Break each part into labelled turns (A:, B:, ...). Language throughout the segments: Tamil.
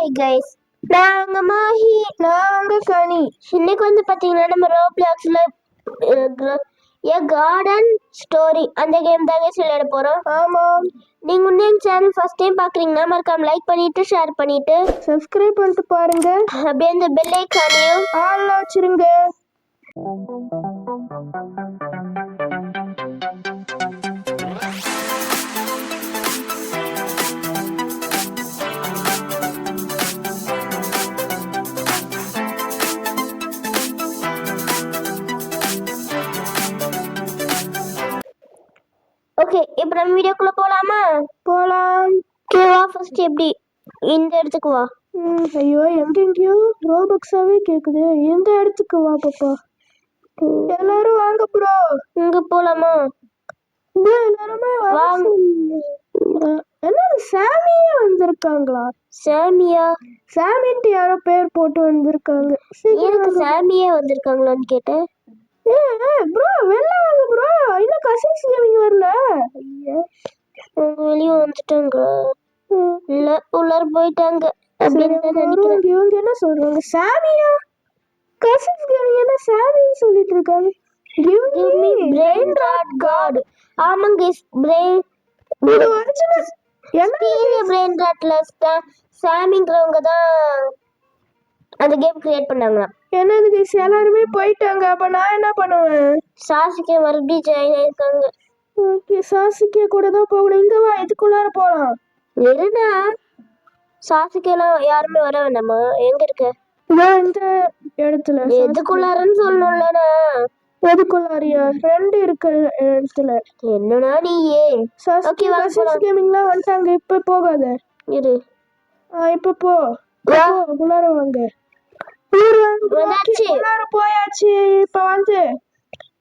A: ஹாய் கைஸ் நாங்க மாஹி நாங்க கனி இன்னைக்கு வந்து பாத்தீங்கன்னா நம்ம ரோப்ளாக்ஸ்ல ஏ கார்டன் ஸ்டோரி அந்த கேம் தாங்க விளையாட போறோம். ஆமா. நீங்க இன்னும் எங்க சேனல் ஃபர்ஸ்ட் டைம் பாக்குறீங்கன்னா மறக்காம லைக் பண்ணிட்டு ஷேர் பண்ணிட்டு
B: சப்ஸ்கிரைப் பண்ணிட்டு பாருங்க.
A: அப்படியே அந்த பெல் ஐக்கானையும்
B: ஆள் வச்சிருங்க.
A: ஃபர்ஸ்ட் எப்படி? இந்த இடத்துக்கு வா.
B: ஐயோ எங்கெங்கயோ ரோபக்ஸாவே கேக்குது. எந்த இடத்துக்கு வா பாப்பா. எல்லாரும் வாங்க ப்ரோ.
A: இங்க போலாமா?
B: எல்லாருமே
A: வாங்க.
B: என்னது சாமியே வந்திருக்காங்களா?
A: சாமியா?
B: சாமின்ட்டு யாரோ பேர் போட்டு வந்திருக்காங்க.
A: எனக்கு சாமியே வந்திருக்காங்களான்னு கேட்டேன்
B: ப்ரோ வெளில வாங்க ப்ரோ. இன்னும் கசின்ஸ் கேமிங் வரல. ஐயா
A: வெளியே வந்துட்டாங்க. இல்ல உள்ளார போயிட்டாங்க அப்படின்னு.
B: இவங்க என்ன சொல்றாங்க? சாமியா? கசின்ஸ் என்ன சாமின்னு சொல்லிட்டு இருக்காங்க?
A: me brain rot god. ஆமாங்க பிரெயின்
B: இது ஒரிஜினல் என்ன
A: பிரெயின் ராட்ல சாமிங்கிறவங்க தான் அந்த கேம் கிரியேட் பண்ணாங்களாம்.
B: என்னது guys? எல்லாருமே போயிட்டாங்க. அப்ப நான் என்ன பண்ணுவேன்?
A: சாசிக்கு மறுபடியும் ஜாயின் ஆயிருக்காங்க.
B: ஓகே சாசிக்கே கூட தான் போகணும். இங்க வா இதுக்குள்ளார போலாம்.
A: இருடா சாசிக்கெல்லாம் யாருமே வர வேண்டாமா? எங்க இருக்க?
B: நான் இந்த இடத்துல
A: எதுக்குள்ளாரன்னு சொல்லணும்லடா.
B: எதுக்குள்ளாரியா? ரெண்டு இருக்கிற இடத்துல.
A: என்னடா Okay, வாங்க
B: கசின்ஸ் கேமிங்லாம் வந்துட்டாங்க இப்ப போகாத.
A: இரு.
B: ஆ, இப்ப போ.
A: வா.
B: போ, உள்ளார வாங்க. உள்ளார வாங்க.
A: வந்தாச்சு.
B: Okay, உள்ளார போயாச்சு இப்ப வந்து.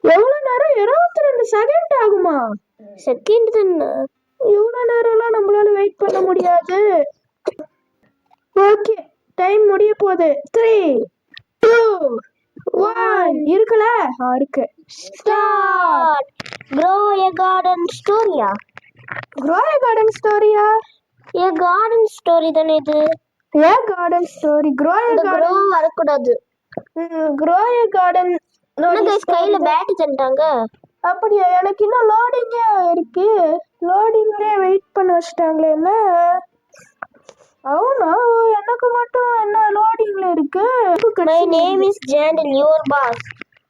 B: எவ்வளவு நேரம்? இருபத்தி ரெண்டு செகண்ட் ஆகுமா?
A: செகண்ட் தானே
B: இவ்வளவு நேரம்லாம் நம்மளால வெயிட் பண்ண முடியாது. ஓகே டைம் முடிய போகுது. த்ரீ டூ ஒன் இருக்குல்ல? இருக்கு.
A: ஸ்டார்ட் க்ரோ எ கார்டன் ஸ்டோரியா
B: க்ரோய கார்டன் ஸ்டோரியா
A: எ கார்டன் ஸ்டோரி தானே இது?
B: A garden
A: story grow
B: garden
A: வரக்கூடாது.
B: க்ரோய கார்டன்
A: என்ன கைஸ் கையில பேட் தந்துட்டாங்க?
B: அப்படியா எனக்கு இன்னும் லோடிங்கே இருக்கு லோடிங்லேயே வெயிட் பண்ண வச்சுட்டாங்களே என்ன అవునా எனக்கு மட்டும் என்ன லோடிங்ல இருக்கு
A: my name is ஜேண்டல் your boss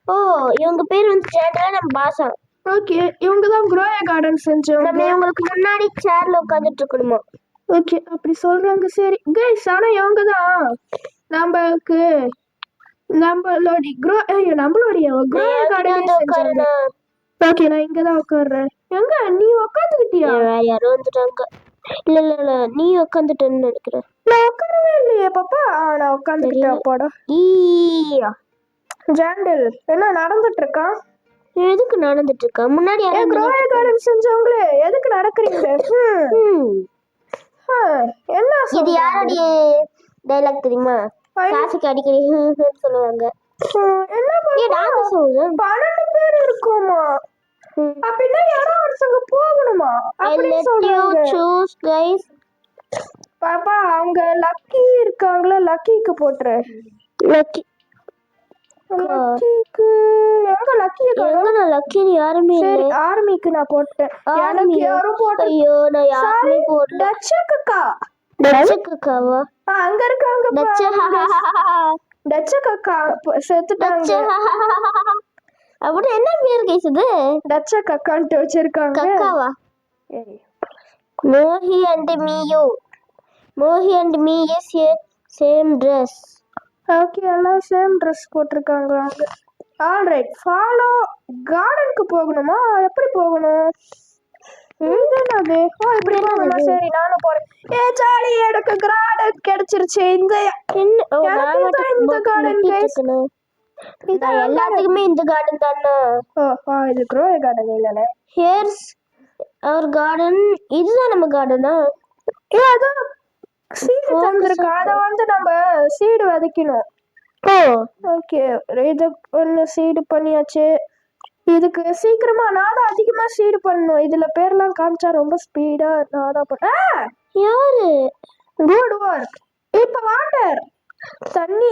A: oh இவங்க பேர் வந்து ஜேண்டலா நம்ம பாஸா
B: ஓகே இவங்க தான் க்ரோய கார்டன் செஞ்சவங்க
A: நம்ம இவங்களுக்கு முன்னாடி சேர்ல உட்காந்துட்டு இருக்கணுமா
B: ஓகே அப்படி சொல்றாங்க சரி கைஸ் ஆனா இவங்க தான் நம்மளுக்கு நம்மளோட க்ரோ ஐயோ நம்மளுடைய க்ரோய கார்டன்
A: வந்து உட்காருண்ணா
B: ஓகே நான் இங்க தான் உட்கார்றேன். எங்க? நீ உட்காந்துக்கிட்டியா
A: வேற யாரோ வந்துட்டாங்க. இல்ல இல்ல இல்ல நீ உட்காந்துட்டேன்னு நினைக்கிறேன்.
B: நான் உட்காரவே இல்லையே பாப்பா. ஆ, நான் உட்காந்துக்கிட்டேன் அப்பாடா
A: ஈயா.
B: ஜாண்டல் என்ன நடந்துட்டு இருக்கான்
A: எதுக்கு நடந்துட்டு இருக்கா முன்னாடி
B: க்ரோய கார்டன் செஞ்சவங்களே எதுக்கு நடக்கிறீங்க. என்ன
A: இது? யாருடைய டைலாக் தெரியுமா? சாசிக்கு அடிக்கடி சொல்லுவாங்க.
B: என்ன பன்னெண்டு பேர் இருக்கோமா? அப்படின்னா யாரோ ஒருத்தவங்க போகணுமா? அப்படி
A: let you
B: சொல்றாங்க.
A: choose guys.
B: பாப்பா அங்க லக்கி இருக்காங்களா? லக்கிக்கு போட்டுரு.
A: லக்கி
B: லக்கிக்கு எங்க லக்கிய
A: எங்க நான் லக்கின்னு யாருமே
B: சரி
A: இல்ல.
B: ஆர்மிக்கு நான் போட்டேன். எனக்கு
A: Army யா?
B: யாரும் போட்டு
A: ஐயோ நான் யாருமே போடல.
B: டச்சக்கா
A: டச்சக்காவா
B: ஆ, அங்க இருக்காங்க
A: டச்ச.
B: டச்சக்கா செத்துட்டாங்க.
A: டச்ச அப்படி என்ன பேர் கைஸ் இது
B: டச்சக்கான்ட்டு வச்சிருக்காங்க.
A: கக்காவா. மோஹி அண்ட் மீயோ மோஹி அண்ட் மீ ஏ சேம் ட்ரெஸ்
B: ஓகே எல்லாம் சேம் ட்ரெஸ் போட்டிருக்காங்க அங்க. ஆல்ரைட் ஃபாலோ கார்டனுக்கு போகணுமா? எப்படி போகணும்? இதுதானே அது? ஓ இப்படி போகணுமா? சரி நானும் போறேன். ஏ எனக்கு கார்டன் கிடைச்சிருச்சு. இந்த
A: என்ன?
B: இந்த
A: மட்டும் எல்லாத்துக்குமே இந்த கார்டன் தானே.
B: இது க்ரோய கார்டன் இல்லைல்ல?
A: ஹியர்ஸ் அவர் கார்டன் இதுதான் நம்ம கார்டனா
B: ஏ அதான் சீடு தந்திருக்கா. அதை வந்து நம்ம சீடு விதைக்கணும்.
A: ஓ.
B: ஓகே இது ஒன்று சீடு பண்ணியாச்சு. இதுக்கு சீக்கிரமா நான் தான் அதிகமா சீடு பண்ணணும். இதுல பேர்லாம் காமிச்சா ரொம்ப ஸ்பீடா நான் தான் பண்ண
A: யாரு?
B: குட் ஒர்க் இப்ப வாட்டர் தண்ணி.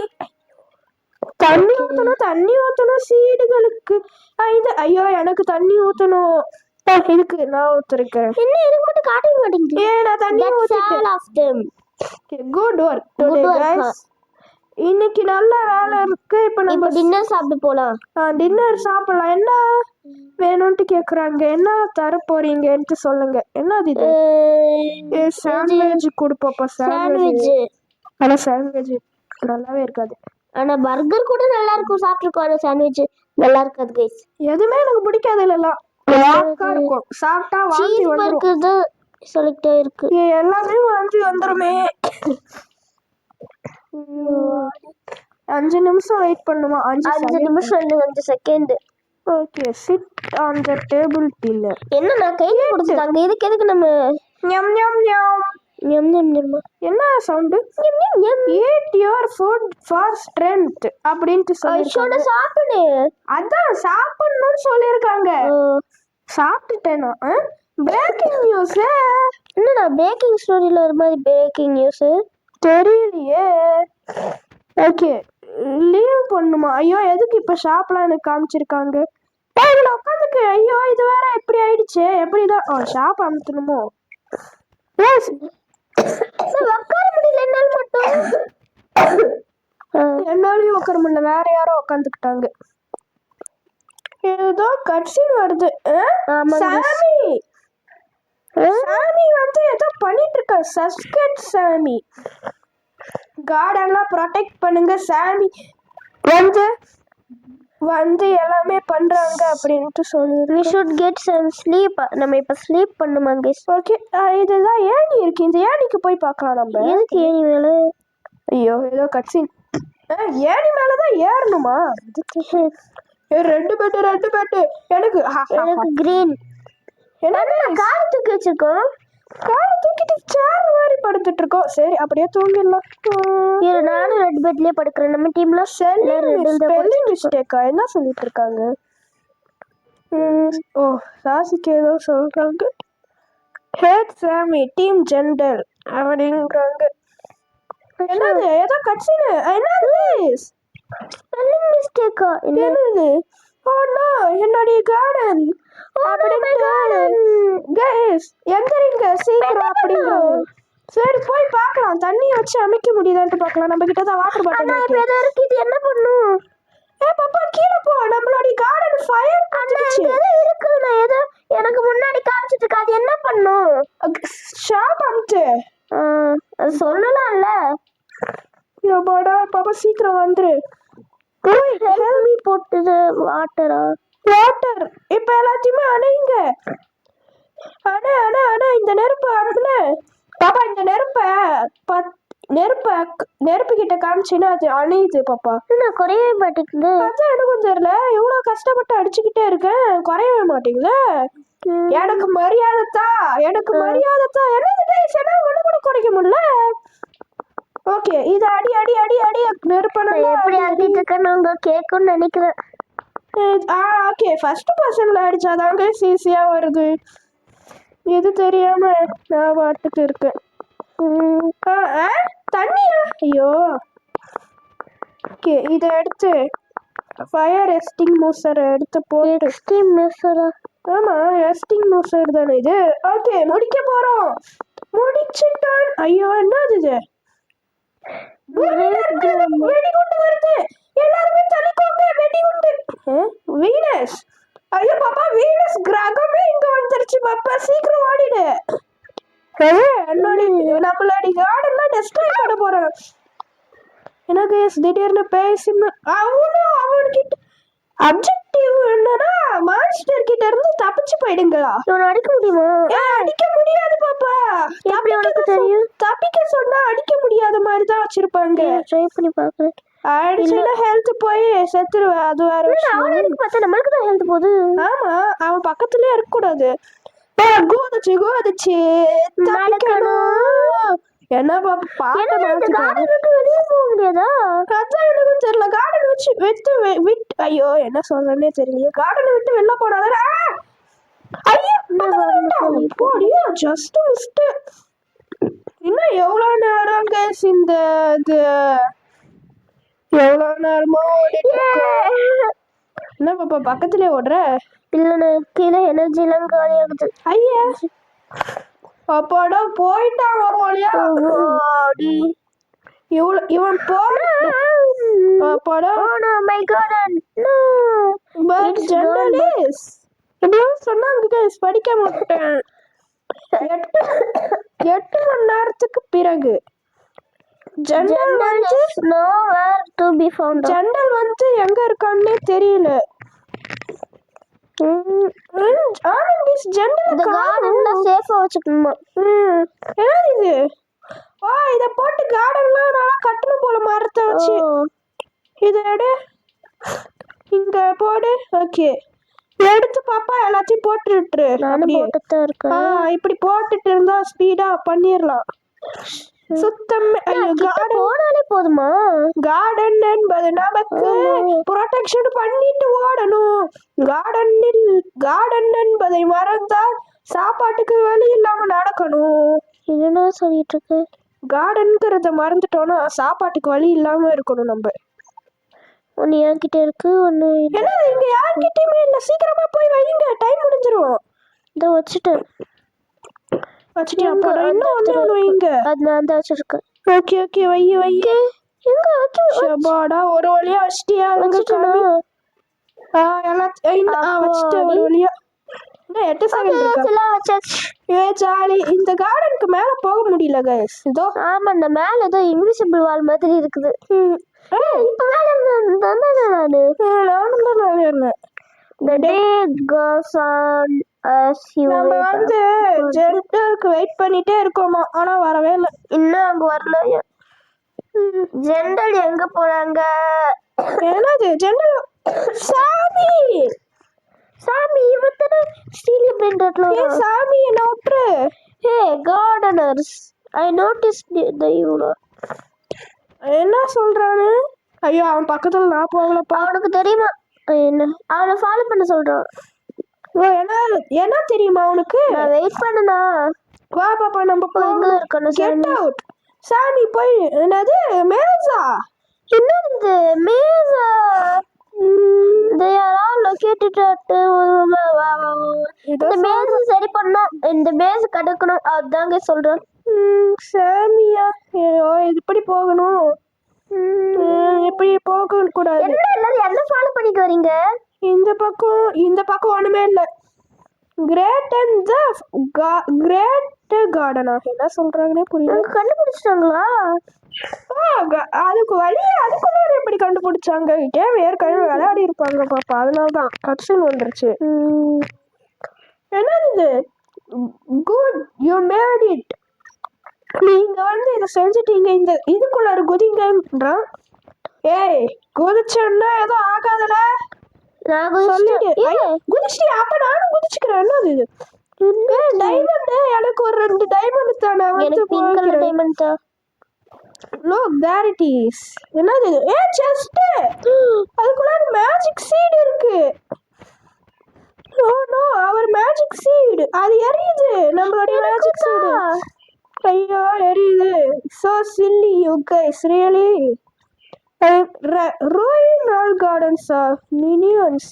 B: தண்ணி ஊத்தணும் தண்ணி ஊத்தணும் சீடுகளுக்கு. ஆ, இது ஐயோ எனக்கு தண்ணி ஊத்தணும். ஆ, இதுக்கு நான் ஊத்திருக்கிறேன்
A: என்ன எனக்கு மட்டும் காட்டவே மாட்டேங்குது
B: ஏ நான் தண்ணி
A: them.
B: Good
A: Good work,
B: guys இன்னைக்கு நல்ல வேலை இருக்கு. இப்ப நம்ம
A: டின்னர் சாப்பிட்டு போலாம்.
B: டின்னர் சாப்பிடலாம். என்ன வேணும்ட்டு கேக்குறாங்க. என்ன தர போறீங்கன்ட்டு சொல்லுங்க. என்னது இது? சாண்ட்விச் கொடுப்போப்பா சாண்ட்விச்
A: சாண்ட்விச்
B: ஆனா சாண்ட்விச் நல்லாவே இருக்காது.
A: ஆனா பர்கர் கூட நல்லா இருக்கும் சாப்பிட்டுருக்கோம். ஆனா சாண்ட்விச் நல்லா இருக்காது கைஸ்
B: எதுவுமே எனக்கு பிடிக்காது இல்லலாம் இருக்கும். சாப்பிட்டா வாந்தி வந்துரும்.
A: தான் சொல்லிக்கிட்டே இருக்கு
B: எல்லாமே வாந்தி வந்துருமே. அஞ்சு நிமிஷம் வெயிட் பண்ணுமா? அஞ்சு
A: அஞ்சு நிமிஷம் இல்லை அஞ்சு second
B: okay sit on the table dinner
A: என்ன நான் கையில கொடுத்துட்டாங்க இதுக்கு எதுக்கு நம்ம
B: ஞம் ஞம் ஞம்
A: ஞம் ஞம் ஞம்மா.
B: என்ன சவுண்டு
A: ஞம் ஞம் ஞம்.
B: யுவர் ஃபுட் ஃபார் ஸ்ட்ரென்த் அப்படின்ட்டு
A: ஐஷோட சாப்பிடு.
B: அதான் சாப்பிடணும்னு சொல்லியிருக்காங்க. சாப்பிட்டுட்டேனா பிரேக்கிங் நியூஸ்
A: என்னடா பேக்கிங் ஸ்டோரியில ஒரு மாதிரி பிரேக்கிங் நியூஸ்
B: தெரியலையே. ஓகே லீவ் பண்ணுமா? ஐயோ எதுக்கு இப்போ ஷாப்லாம் எனக்கு காமிச்சிருக்காங்க? இதுல உட்காந்துக்கு ஐயோ இது வேற இப்படி ஆயிடுச்சு. எப்படிதான்? ஓ ஷாப் அமுத்தணுமோ.
A: உட்கார முடியல என்னால் மட்டும். ஆ,
B: என்னாலையும் உட்கார முடியல. வேற யாரோ உட்காந்துக்கிட்டாங்க. ஏதோ கட்சின் வருது. சாமி. சாமி வந்து ஏதோ பண்ணிட்டு இருக்க சஸ்கட் சாமி. கார்டன்லாம் ப்ரொடெக்ட் பண்ணுங்க சாமி. வந்து? வந்து எல்லாமே பண்றாங்க அப்படின்ட்டு
A: we
B: சொல்லிடுறேன்
A: should get some sleep. நம்ம இப்ப ஸ்லீப் பண்ணுமா கைஸ்
B: ஓகே இதுதான் ஏணி இருக்கு. இந்த ஏணிக்கு போய் பார்க்கலாம் நம்ம.
A: எதுக்கு ஏனி மேல
B: ஐயோ ஏதோ கட்சின் ஏணி மேலதான் ஏறணுமா? ரெண்டு பெட்டு ரெண்டு பெட்டு எனக்கு.
A: எனக்கு கிரீன்
B: எனக்கு
A: கார் தூக்கி வச்சிருக்கோம்.
B: காலை தூக்கிட்டு சேர் மாதிரி படுத்துட்டு இருக்கோம். சரி அப்படியே தூங்கிடலாம்.
A: இரு நானும் ரெட் பெட்லயே படுக்கிறேன். நம்ம டீம்ல
B: ஸ்பெல்லிங் மிஸ்டேக்கா என்ன சொல்லிட்டு இருக்காங்க ம், ஓ ராசிக்கு ஏதோ சொல்றாங்க. ஹேட் சாமி டீம் ஜெண்டர் அப்படின்றாங்க. என்னது? ஏதோ கட்சினு என்னது
A: ஸ்பெல்லிங் மிஸ்டேக்கா என்ன?
B: என்னது? ஓ நோ என்னுடைய கார்டன் கைஸ் எங்கறீங்க சீக்கிரம் அப்படிங்கிறாங்க சரி போய் பார்க்கலாம். தண்ணி வச்சு அமைக்க முடியுதான்ட்டு பார்க்கலாம். நம்ம கிட்ட தான் வாட்டர் பாட்டில்
A: நான் இப்ப இருக்கு இது என்ன பண்ணும்?
B: ஏ பாப்பா கீழே போ. நம்மளுடைய கார்டன் ஃபயர்
A: இங்க ஏதோ இருக்கு நான் ஏதோ எனக்கு முன்னாடி காமிச்சிட்டு இருக்கு. அது என்ன பண்ணும்?
B: ஷாப்
A: அது சொல்லலாம்ல.
B: ஏப்பாடா பாப்பா சீக்கிரம் வந்துரு.
A: ஹெல்மி போட்டது வாட்டரா
B: வாட்டர் இப்ப எல்லாத்தையுமே அணைங்க. அணை அணை அணை. இந்த நெருப்பு அணுகுல பாப்பா இந்த நெருப்ப பத் நெருப்ப நெருப்பு கிட்ட காமிச்சின்னா அது அணையுது பாப்பா.
A: நான் குறையவே மாட்டேங்குது.
B: அதான் எனக்கும் தெரியல. இவ்வளவு கஷ்டப்பட்டு அடிச்சுக்கிட்டே இருக்கேன். குறையவே மாட்டேங்குது. எனக்கு மரியாதை தான் எனக்கு மரியாதை தான் guys, என்னால ஒண்ணு கூட குறைக்க முடியல? ஓகே இது அடி அடி அடி அடி. நெருப்பன
A: எப்படி ஆக்கிட்டு இருக்கேன்னு உங்க கேட்கும்னு நினைக்கிறேன்.
B: ஆ ஓகே. ஃபர்ஸ்ட் பர்சன்ல அடிச்சாதாங்க ஈஸியா வருது. இது தெரியாம நான் பாட்டுக்கு இருக்கேன். தண்ணியா? ஐயோ. ஓகே இதை எடுத்து ஃபயர் எஸ்டிங் மூசரை எடுத்து போட்டு
A: எக்ஸ்ட்ரீம் மெசரா
B: ஆமா எஸ்டிங் மூசர் தானே இது? ஓகே முடிக்க போறோம். முடிச்சிட்டான். ஐயோ என்னது இது? வெடிகுண்டு வருது. எல்லாருமே தள்ளிக்கோங்க வெடிகுண்டு. வீனஸ். ஐயோ பாப்பா வீனஸ் கிரகமே இங்க வந்துருச்சு பாப்பா. சீக்கிரம் ஓடிடு. என்னோட நம்மளோட கார்டன்லாம் டெஸ்ட்ராய் பண்ண போறோம் எனக்கு திடீர்னு பேசி அவனும் அவன்கிட்ட அப்ஜெக்டிவ் என்னன்னா மான்ஸ்டர் கிட்ட இருந்து தப்பிச்சு போயிடுங்களா?
A: இவனை அடிக்க முடியுமா?
B: அடிக்க முடியாது பாப்பா.
A: எப்படி உனக்கு தெரியும்?
B: தப்பிக்க சொன்னா அடிக்க முடியாத மாதிரி தான் வச்சிருப்பாங்க.
A: ட்ரை பண்ணி பாக்குறேன்.
B: அடிச்சுன்னா ஹெல்த் போய் செத்துருவேன். அது வேற விஷயம்
A: அவனுக்கு பார்த்தா நம்மளுக்கு தான் ஹெல்த் போகுது.
B: ஆமா அவன் பக்கத்துலயே இருக்க கூடாது கோதச்சு கோதச்சு தப்பிக்கணும். என்ன பாப்பா
A: என்ன
B: பார்க்க
A: வெளியே போக முடியாதா?
B: அதான் எனக்கும் தெரியல. கார்டன் வச்சு விட்டு வெ- விட்டு ஐயோ என்ன சொல்றேன்னே தெரியலையே. கார்டன் விட்டு வெளில போனாதானே! ஐயோ ஜஸ்ட் மிஸ்ட் இன்னும் எவ்வளோ நேரம் கேஸ் இந்த இது? எவ்வளோ நேரமா. என்ன பாப்பா பக்கத்துலயே ஓடுற?
A: இல்லைண்ணே கீழே எனர்ஜி எல்லாம் காலியாகுது.
B: ஐயா. அப்பாடா போயிட்டான் ஒரு வழியா. இவ்வளோ இவன் போன அப்பாடா
A: no, my garden. No. But
B: ஜெனரலிஸ் எப்படியும் சொன்னாங்க guys, படிக்க மாட்டேன் எட்டு எட்டு மணி நேரத்துக்கு பிறகு ஜெண்டல் வந்து
A: nowhere to be found. out.
B: Gentle வந்து எங்க இருக்கான்னே தெரியல
A: ம்,
B: ஆனந்திஸ்
A: இந்த
B: ஜெண்டல்
A: கார்டன்ல சேஃபா வச்சுக்கணுமா?
B: என்ன இது? ஓ இத போட்டு கார்டன்லாம் நல்லா கட்டணும் போல மரத்தை வச்சு.
A: ஓ,
B: இதை எடு. இங்க போடு. ஓகே. எடுத்து பாப்பா எல்லாத்தையும் போட்டு விட்டுரு.
A: நானும்
B: அப்படியே.
A: போட்டுத்தான்
B: ஆ
A: இருக்கேன்
B: இப்படி போட்டுட்டு இருந்தா ஸ்பீடா பண்ணிடலாம் சுத்தம்
A: போனாலே போதுமா?
B: கார்டன் என்பது நமக்கு. ப்ரொடெக்ஷன் பண்ணிட்டு ஓடணும். கார்டனில் கார்டன் என்பதை மறந்தால் சாப்பாட்டுக்கு வழி இல்லாம நடக்கணும்.
A: என்னடா சொல்லிட்டு இருக்கு?
B: கார்டன்ங்கிறத மறந்துட்டோம்னா சாப்பாட்டுக்கு வழி இல்லாம இருக்கணும் நம்ம.
A: ஒன்னு என்கிட்ட இருக்கு ஒன்னு
B: ஏன்னா இங்க யார்கிட்டயுமே இல்ல? சீக்கிரமா போய் வைங்க டைம் முடிஞ்சிரும்.
A: இதை வச்சுட்டேன்.
B: வச்சுட்டியா
A: எங்க
B: அப்புறம் இன்னும் வைங்க.
A: அது நான் தான் வச்சிருக்கேன்
B: ஓகே ஓகே வை வை.
A: எங்க? வைக்க
B: ஷபாடா ஒரு வழியா வச்சிட்டியா? காமி. ஆ இந்த- ஒரு. வழியா. எட்டு செகண்ட்
A: எல்லாம் வச்சாச்சு.
B: ஏ ஜாலி. இந்த கார்டனுக்கு மேல போக முடியல கைஸ் இதோ.
A: ஆமா இந்த மேல ஏதோ இன்விசிபிள் வால் மாதிரி இருக்குது. இப்ப மேல இருந்து வந்தேன் நானு?
B: நானும் தான்
A: goes on. as you
B: நம்ம. வந்து ஜென்டலுக்கு வெயிட் பண்ணிட்டே இருக்கோமா? ஆனா வரவே இல்லை.
A: இன்னும் அங்க வரல ஜெண்டல் எங்க போனாங்க
B: என்னது? ஜென்டல் சாமி!
A: சாமி இவத்தன ஸ்டீலியம் பெயிண்டட்ல
B: ஏ சாமி என்ன விட்டுரு.
A: Hey gardeners I notice the you know
B: என்ன சொல்றானு? ஐயோ அவன் பக்கத்துல நான் போகலப்பா.
A: அவனுக்கு தெரியுமா? என்ன? அவனை ஃபாலோ பண்ண சொல்றான்.
B: ஓ, என்ன என்ன தெரியுமா அவனுக்கு
A: நான் வெயிட் பண்ணனா?
B: வா பாப்பா நம்ம போகலாம்
A: இருக்கணும்
B: கெட் அவுட் சாமி போய் என்னது மேரேஜா?
A: என்னது மேசா வா, வா, வா, வா.
B: இதோ
A: இந்த மேஸ் சரி பண்ணணும் இந்த மேஸ் கடக்கணும். அதுதாங்க சொல்றேன்.
B: சாமியா ஐயோ இது இப்படி போகணும். ம், இப்படி போக கூடாது
A: என்ன எல்லாரும் என்ன ஃபாலோ பண்ணிட்டு வரீங்க?
B: இந்த பக்கம் இந்த பக்கம் ஒண்ணுமே இல்ல. கிரேட் அண்ட் த கிரேட் கார்டனா என்ன சொல்றாங்கன்னே புரியல.
A: கண்டுபிடிச்சிட்டாங்களா?
B: அதுக்கு வழி அதுக்குள்ள எப்படி கண்டுபிடிச்சாங்க? கேம் ஏற்கனவே விளையாடி இருப்பாங்க பாப்பா. அதனால தான் கட்சின் வந்துருச்சு என்னது இது? குட் யூ மேட் இட் நீங்க வந்து இதை செஞ்சுட்டீங்க. இந்த இதுக்குள்ள குதிங்கன்றான் ஏய் குதிச்சேன்னா எதுவும் ஆகாதல
A: நான்
B: குதிச்சிட்டியா? அப்ப நானும் குதிச்சுக்கிறேன். என்னது இது? டைமண்ட் எனக்கு ஒரு ரெண்டு டைமண்ட் தானே வந்து
A: எனக்கு பிங்க் டைமண்ட் தான்
B: லோ தேர் இட் இஸ் என்னது இது? ஏ செஸ்ட் அதுக்குள்ள மேஜிக் சீடு இருக்கு. Oh no our magic seed அது எரியுது. நம்மளுடைய மேஜிக் சீடு ஐயோ எரியுது. So silly you guys really growing all gardens of minions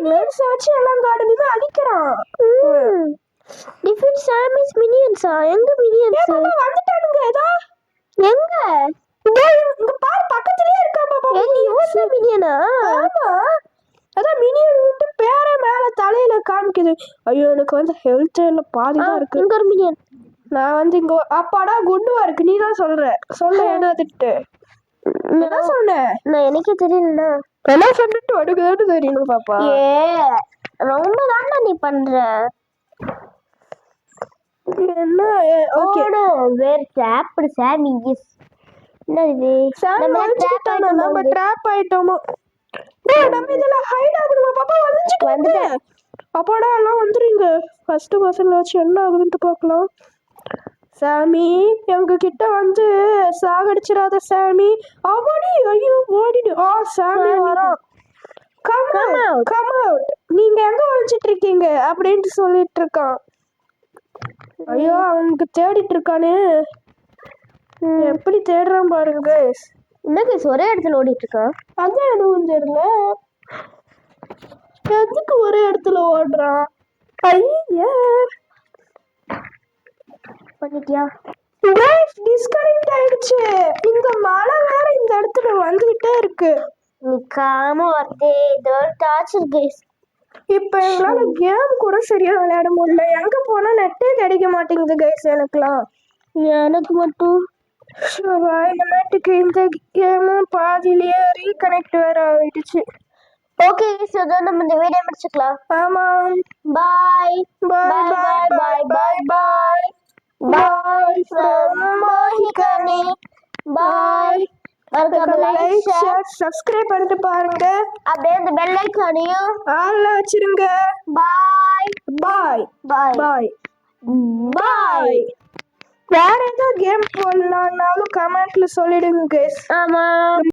B: minions வச்சு எல்லா கார்டனுமே அழிக்கிறான்.
A: டிஃபென்ட் சாமிஸ் மினியன்ஸா எங்க மினியன்ஸ்
B: வந்துட்டானுங்க ஏதோ.
A: எங்க?
B: இங்க பாரு பக்கத்துலயே இருக்கான் பாப்பா
A: எங்க மினியனா
B: ஆமா. அதான் மினியன் விட்டு பேரே மேல தலையில காமிக்குது. ஐயோ எனக்கு வந்து ஹெல்த் இல்ல பாதி தான் இருக்கு.
A: இங்க ஒரு மினியன்
B: நான் வந்து இங்க அப்பாடா குண்டுவா இருக்கு. நீ தான் சொல்ற. சொல்ல என்னதுட்டு என்ன சொன்ன
A: நான் எனக்கே தெரியலண்ணா
B: என்ன சொல்லிட்டு அடுக்குதாட்டு தெரியணும் பாப்பா?
A: ஏ ரொம்ப தாண்டா நீ பண்ற.
B: என்ன? ஓகே.
A: வேர் ட்ராப்டு சாமி எஸ் என்ன இது? நம்ம ட்ராப்
B: நம்ம ட்ராப் ஆயிட்டோமோ? டேய், நம்ம இதுல ஹைட் ஆகணுமா பாப்பா வந்துச்சு
A: வந்துட்டேன்.
B: அப்பாடா எல்லாம் வந்துருங்க. ஃபர்ஸ்ட் பர்சன்ல வச்சு என்ன ஆகுதுன்ட்டு பார்க்கலாம் சாமி எங்க கிட்ட வந்து சாகடிச்சிடாத சாமி. அவடி ஐயோ ஓடிடு. ஆ சாமி வரோம் கம் அவுட் கம் அவுட் நீங்க எங்க ஒழிச்சிட்டு இருக்கீங்க அப்படின்ட்டு சொல்லிட்டு இருக்கான் ஐயோ அவனுக்கு தேடிட்டு இருக்கானே எப்படி தேடுறான் பாருங்க guys.
A: என்ன கேஸ் ஒரே இடத்துல ஓடிட்டு இருக்கான்
B: அதான் எதுவும் தெரியல. எதுக்கு ஒரே இடத்துல ஓடுறான்? ஐயா.
A: பண்ணிட்டியா?
B: டிஸ்கனெக்ட் ஆயிடுச்சு. இந்த மழை வேற இந்த இடத்துல வந்துகிட்டே இருக்கு.
A: நிக்காம வருதே இது ஒரு டார்ச்சர் கேஸ்
B: இப்ப எங்களால கேம் கூட சரியா விளையாட முடியல. எங்க போனா நெட்டே கிடைக்க மாட்டேங்குது கைஸ் எனக்குலாம்
A: எனக்கு மட்டும்.
B: இனிமேட்டுக்கு இந்த கேமும் பாதியிலேயே ரீகனெக்ட் வேற ஆயிடுச்சு.
A: ஓகே ஸோ இதோ நம்ம இந்த வீடியோ முடிச்சுக்கலாம்.
B: ஆமாம்.
A: Bye
B: bye bye bye bye bye
A: பாய். மறக்காம லைக் ஷேர்
B: சப்ஸ்கிரைப் பண்ணிட்டு பாருங்க.
A: அப்படியே அந்த பெல் ஐக்கானையும்
B: ஆள்ல வச்சிருங்க.
A: பாய்
B: பாய்
A: பாய்
B: பாய்
A: பாய்
B: வேற ஏதோ கேம் போடலாம்னாலும் கமெண்ட்ல சொல்லிடுங்க guys.
A: ஆமாம்